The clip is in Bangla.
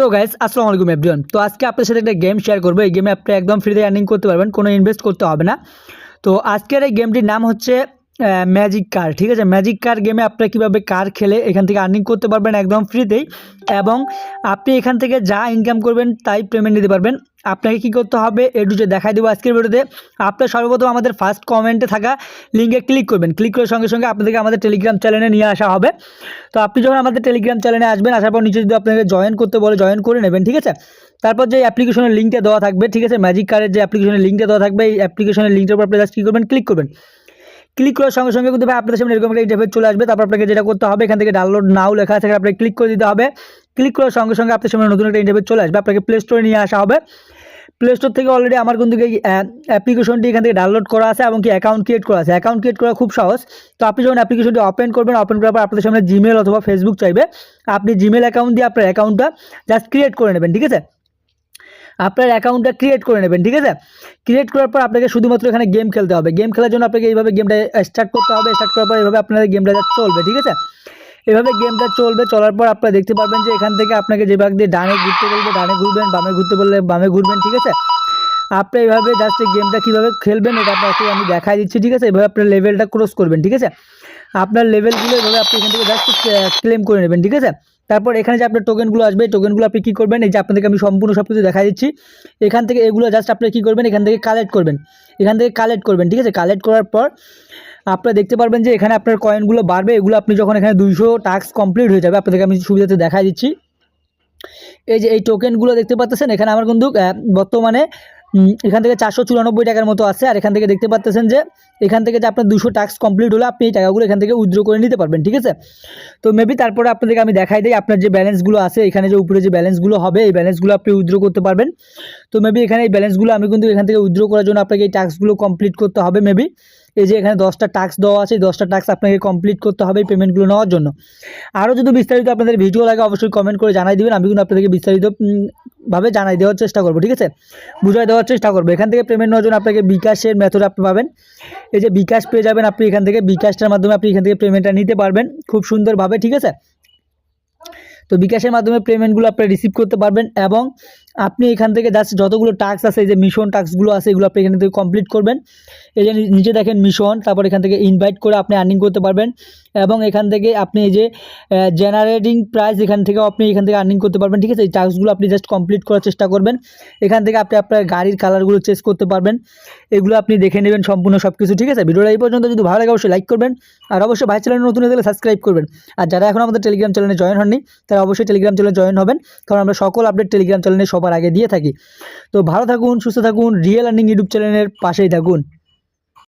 তো গাইস আসসালামু আলাইকুম এভরিওয়ান তো আজকে আপনার সাথে একটা গেম শেয়ার করব। এই গেমে আপনি একদম ফ্রিতে আর্নিং করতে পারবেন, কোনো ইনভেস্ট করতে হবে না। তো আজকের এই গেমটির নাম হচ্ছে ম্যাজিক কার ঠিক আছে? ম্যাজিক কার গেমে আপনারা কীভাবে কার খেলে এখান থেকে আর্নিং করতে পারবেন একদম ফ্রিতেই এবং আপনি এখান থেকে যা ইনকাম করবেন তাই পেমেন্ট নিতে পারবেন। আপনাকে কী করতে হবে? এ টু দেখাই দেবো আজকের ভিডিওতে আপনার সর্বপ্রথম আমাদের ফার্স্ট কমেন্টে থাকা লিঙ্কে ক্লিক করবেন। ক্লিক করার সঙ্গে সঙ্গে আপনাদেরকে আমাদের টেলিগ্রাম চ্যানেলে নিয়ে আসা হবে। তো আপনি যখন আমাদের টেলিগ্রাম চ্যানেলে আসবেন, আসার পর নিচে যদি আপনাকে জয়েন করতে বলে জয়েন করে নেবেন, ঠিক আছে? তারপর যে অ্যাপ্লিকেশনের লিঙ্কটা দেওয়া থাকবে, ঠিক আছে? ম্যাজিক কার্ডের যে অ্যাপ্লিকেশনের লিঙ্কটা দেওয়া থাকবে, এই অ্যাপ্লিকেশনের লিঙ্কটার উপর আপনি জাস্ট কী করবেন? ক্লিক করবেন। ক্লিক করার সঙ্গে সঙ্গে কিন্তু ভাই আপনাদের সামনে এরকম একটা ইন্টারফেস চলে আসবে। তারপর আপনাকে যেটা করতে হবে, এখান থেকে ডাউনলোড নাও লেখা আছে আপনাকে ক্লিক করে দিতে হবে। ক্লিক করার সঙ্গে সঙ্গে আপনার সামনে নতুন একটা ইন্টারফেস চলে আসবে। আপনাকে প্লে স্টোরে নিয়ে আসা হবে। প্লে স্টোর থেকে অলরেডি আমার কিন্তু এই অ্যাপ্লিকেশনটি এখান থেকে ডাউনলোড করা আছে এবং কি অ্যাকাউন্ট ক্রিয়েট করা আছে। অ্যাকাউন্ট ক্রিয়েট করা খুব সহজ। তো আপনি যখন অ্যাপ্লিকেশনটি ওপেন করবেন ওপেন করার পর আপনাদের সামনে জিমেল অথবা ফেসবুক চাইবে। আপনি জিমেল অ্যাকাউন্ট দিয়ে আপনার অ্যাকাউন্টটা জাস্ট ক্রিয়েট করে নেবেন, ঠিক আছে? আপনার অ্যাকাউন্টটা ক্রিয়েট করে নেবেন, ঠিক আছে? ক্রিয়েট করার পর আপনাকে শুধুমাত্র এখানে গেম খেলতে হবে। গেম খেলার জন্য আপনাকে এইভাবে গেমটা স্টার্ট করতে হবে স্টার্ট করার পর এইভাবে আপনাদের গেমটা চলবে, ঠিক আছে? এভাবে গেমটা চলবে, চলার পর আপনারা দেখতে পারবেন যে এখান থেকে আপনাকে যে ভাগ দিয়ে ডানে ঘুরতে বলবে, ডানে ঘুরবেন, বামে ঘুরতে বললে বামে ঘুরবেন, ঠিক আছে? আপনি এইভাবে জাস্ট গেমটা কীভাবে খেলবেন, এটা আপনাকে আমি দেখাই দিচ্ছি, ঠিক আছে? এভাবে আপনার লেভেলটা ক্রস করবেন, ঠিক আছে? আপনার লেভেলগুলো এভাবে আপনি এখান থেকে জাস্ট ক্লেম করে নেবেন, ঠিক আছে? তারপর এখানে যে আপনার টোকেনগুলো আসবে এই টোকেনগুলো আপনি কী করবেন? এই যে আপনাদেরকে আমি সম্পূর্ণ সব কিছু দেখা দিচ্ছি। এখান থেকে এগুলো জাস্ট আপনি কী করবেন? এখান থেকে কালেক্ট করবেন। এখান থেকে কালেক্ট করবেন, ঠিক আছে? কালেক্ট করার পর আপনারা দেখতে পারবেন যে এখানে আপনার কয়েনগুলো বাড়বে। এগুলো আপনি যখন এখানে দুইশো টাস্ক কমপ্লিট হয়ে যাবে, আপনাদেরকে আমি সুবিধাতে দেখা দিচ্ছি। এই যে এই টোকেনগুলো দেখতে পাচ্ছেন, এখানে আমার কিন্তু বর্তমানে এখান থেকে চারশো চুরানব্বই টাকার মতো আছে। আর এখান থেকে দেখতে পাচ্ছেন যে, এখান থেকে যে আপনার দুশো টাস্ক কমপ্লিট হলে, আপনি এই টাকাগুলো এখান থেকে উইথড্র করে নিতে পারবেন, ঠিক আছে? তো মেবি তারপরে আপনাদেরকে আমি দেখাই দিই আপনার যে ব্যালেন্সগুলো আছে, এখানে যে উপরে যে ব্যালেন্সগুলো হবে, এই ব্যালেন্সগুলো আপনি উইথড্র করতে পারবেন। তো মেবি এখানে এই ব্যালেন্সগুলো আমি কিন্তু এখান থেকে উইথড্র করার জন্য আপনাকে এই টাস্কগুলো কমপ্লিট করতে হবে মেবি এই যে এখানে দশটা টাস্ক দেওয়া আছে দশটা টাস্ক আপনাকে কমপ্লিট করতে হবে এই পেমেন্টগুলো নেওয়ার জন্য। আরও যদি বিস্তারিত আপনাদের ভিডিও লাগে, অবশ্যই কমেন্ট করে জানাই দিবেন। আমি কিন্তু আপনাদেরকে বিস্তারিত ভাবে জানাই দেওয়ার চেষ্টা করব, ঠিক আছে? বুঝাই দেওয়ার চেষ্টা করব। এখান থেকে পেমেন্ট নজন আপনাকে বিকাশের মেথড আপনি পাবেন। এই যে বিকাশ পেয়ে যাবেন আপনি এখান থেকে, বিকাশটার মাধ্যমে আপনি এখান থেকে পেমেন্টটা নিতে পারবেন খুব সুন্দরভাবে, ঠিক আছে? তো বিকাশের মাধ্যমে পেমেন্টগুলো আপনি রিসিভ করতে পারবেন এবং আপনি এখান থেকে জাস্ট যতগুলো টাস্ক আছে, এই যে মিশন টাস্কগুলো আছে, এগুলো আপনি এখান থেকে কমপ্লিট করবেন। এই যে নিচে দেখেন মিশন তারপর এখান থেকে ইনভাইট করে আপনি আর্নিং করতে পারবেন। এবং এখান থেকে আপনি এই যে জেনারেটিং প্রাইস এখান থেকে আপনি এখান থেকে আর্নিং করতে পারবেন, ঠিক আছে? এই টাস্কগুলো আপনি জাস্ট কমপ্লিট করার চেষ্টা করবেন। এখান থেকে আপনি আপনার গাড়ির কালারগুলো চেস করতে পারবেন। এগুলো আপনি দেখে নেবেন সম্পূর্ণ সব কিছু ঠিক আছে? ভিডিওটা এই পর্যন্ত, যদি ভালো লাগে অবশ্যই লাইক করবেন। আর অবশ্যই ভাই চ্যানেল নতুন হয়ে গেলে সাবস্ক্রাইব করবেন। আর যারা এখন আমাদের টেলিগ্রাম চ্যানেলে জয়েন হননি, তারা অবশ্যই টেলিগ্রাম চ্যানেলে জয়েন হবেন। কারণ আমরা সকল আপডেট টেলিগ্রাম চ্যানেলে সবার আগে দিয়ে থাকি। তো ভালো থাকুন, সুস্থ থাকুন রিয়েল আর্নিং ইউটিউব চ্যানেলের পাশেই থাকুন।